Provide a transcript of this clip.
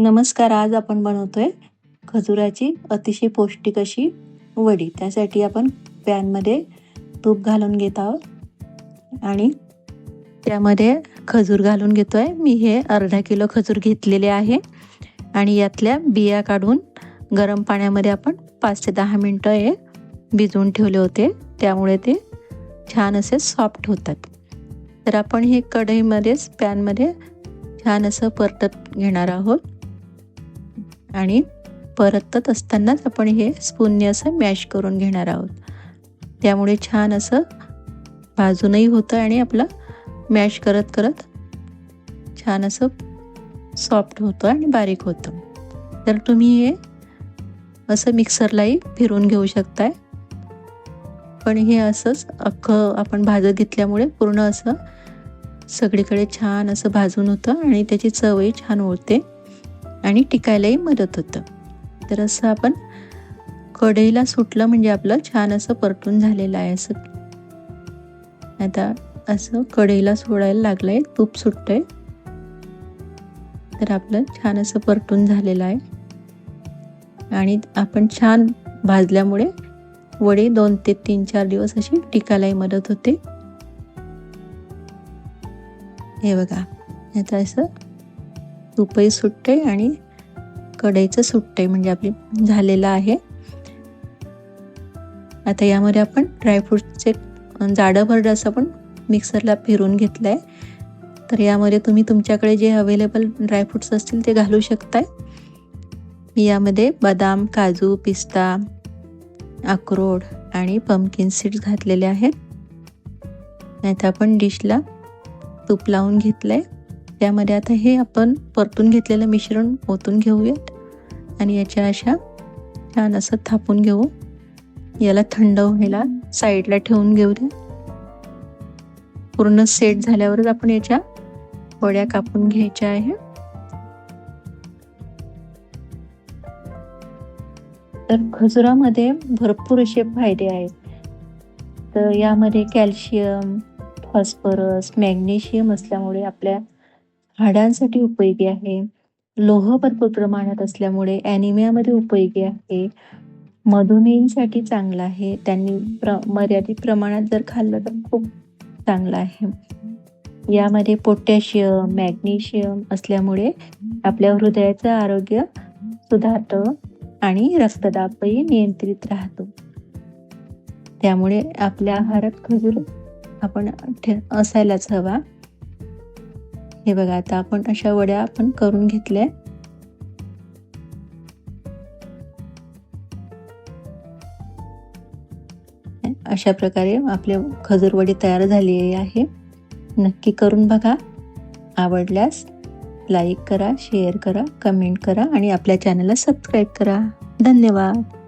नमस्कार आज आपण बनवतोय खजुराची अतिशय पौष्टिक अशी वडी. त्यासाठी आपण पॅनमध्ये तूप घालून घेत आहोत आणि त्यामध्ये खजूर घालून घेतोय. मी हे अर्धा किलो खजूर घेतलेले आहे आणि यातल्या बिया काढून गरम पाण्यामध्ये आपण पाच ते दहा मिनटं हे भिजवून ठेवले होते. त्यामुळे ते छान असे सॉफ्ट होतात. तर आपण हे कढईमध्येच पॅनमध्ये छान असं परतत घेणार आहोत. आणि परतत असतानाच आपण हे स्पूनने असं मॅश करून घेणार आहोत. त्यामुळे छान असं भाजूनही होतं आणि आपलं मॅश करत करत छान असं सॉफ्ट होतं आणि बारीक होतं. तर तुम्ही हे असं मिक्सरलाही फिरून घेऊ शकताय. पण हे असंच अख्खं आपण भाजत घेतल्यामुळे पूर्ण असं सगळीकडे छान असं भाजून होतं आणि त्याची चवही छान होते आणि टिकायलाही मदत होतं. तर असं आपण कढईला सुटलं म्हणजे आपलं छान असं परतून झालेलं आहे असं. आता असं कढईला सोडायला लागलंय तूप सुटतंय. तर आपलं छान असं परतून झालेलं आहे. आणि आपण छान भाजल्यामुळे वडे दोन ते तीन चार दिवस अशी टिकायलाही मदत होते. हे बघा आता असं तुपही सुटते आणि कढईचं सुटते म्हणजे आपली झालेलं आहे. आता यामध्ये आपण ड्रायफ्रूटचे जाडं भरडं असं पण मिक्सरला फिरून घेतलं आहे तर यामध्ये तुम्ही तुमच्याकडे जे अवेलेबल ड्रायफ्रूट्स असतील ते घालू शकताय. मी यामध्ये बदाम काजू पिस्ता अक्रोड आणि पमकिन सीड्स घातलेले आहेत. आता आपण डिशला तूप लावून घेतलं आहे त्यामध्ये आता हे आपण परतून घेतलेलं मिश्रण ओतून घेऊयात. आणि याच्या अशा छान असं थापून घेऊ. याला थंड व्हायला साईडला ठेवून घेऊ द्या पूर्ण सेट झाल्यावरच आपण याच्या वड्या कापून घ्यायच्या आहे. तर खजुरामध्ये भरपूर असे फायदे आहेत. तर यामध्ये कॅल्शियम फॉस्फरस मॅग्नेशियम असल्यामुळे आपल्या हाडांसाठी उपयोगी आहे. लोह भरपूर प्रमाणात असल्यामुळे ॲनिमियामध्ये उपयोगी आहे. मधुमेहीसाठी चांगलं आहे. त्यांनी प्र मर्यादित प्रमाणात जर खाल्लं तर खूप चांगलं आहे. यामध्ये पोटॅशियम मॅग्नेशियम असल्यामुळे आपल्या हृदयाचं आरोग्य सुधारतं आणि रक्तदाबही नियंत्रित राहतो. त्यामुळे आपल्या आहारात खजूर आपण असायलाच हवा. हे बघा आता आपण अशा वड्या आपण करून घेतल्या. अशा प्रकारे आपले खजूरवडी तयार झालेली आहे. नक्की करून बघा. आवडल्यास लाईक करा शेअर करा कमेंट करा आणि आपल्या चॅनलला सबस्क्राईब करा. धन्यवाद.